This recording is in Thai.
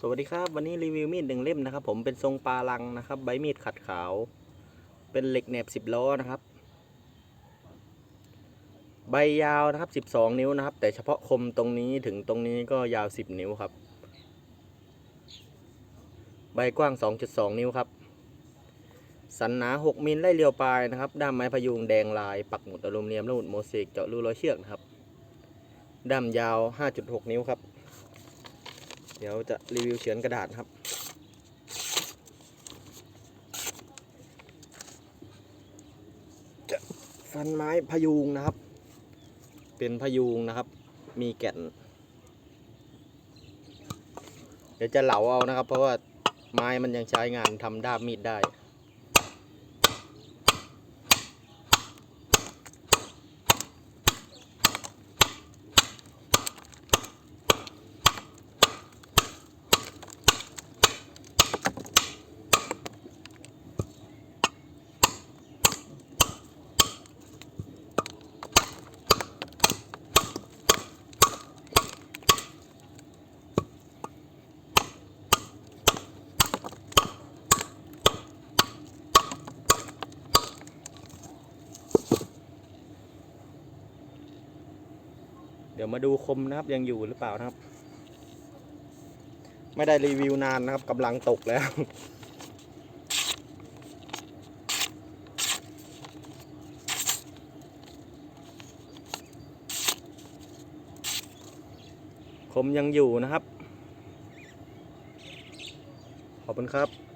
สวัสดีครับวันนี้รีวิวมีดหนึ่งเล่มนะครับ ผมเป็นทรงปลาลังนะครับ ใบมีดขัดขาว เป็นเหล็กแหนบสิบล้อนะครับ ใบยาวนะครับสิบสองนิ้วนะครับ แต่เฉพาะคมตรงนี้ถึงตรงนี้ก็ยาวสิบนิ้วครับ ใบกว้างสองจุดสองนิ้วครับ สันหนาหกมิลไล่เรียวปลายนะครับ ด้ามไม้พยุงแดงลาย ปักหมุดอลูมิเนียมและหมุดโมเสกเจาะรูร้อยเชือกนะครับ ด้ามยาว5.6นิ้วครับ เดี๋ยวจะรีวิวเฉือนกระดาษครับ จะฟันไม้พยุงนะครับ เป็นพยุงนะครับ มีแก่น เดี๋ยวจะเหลาเอานะครับ เพราะว่าไม้มันยังใช้งานทำด้ามมีดได้ ดี๋ยวมาดูคมนะครับยังอยู่หรือเปล่านะครับ ไม่ได้รีวิวนานนะครับกำลังตกแล้ว คมยังอยู่นะครับ ขอบคุณครับ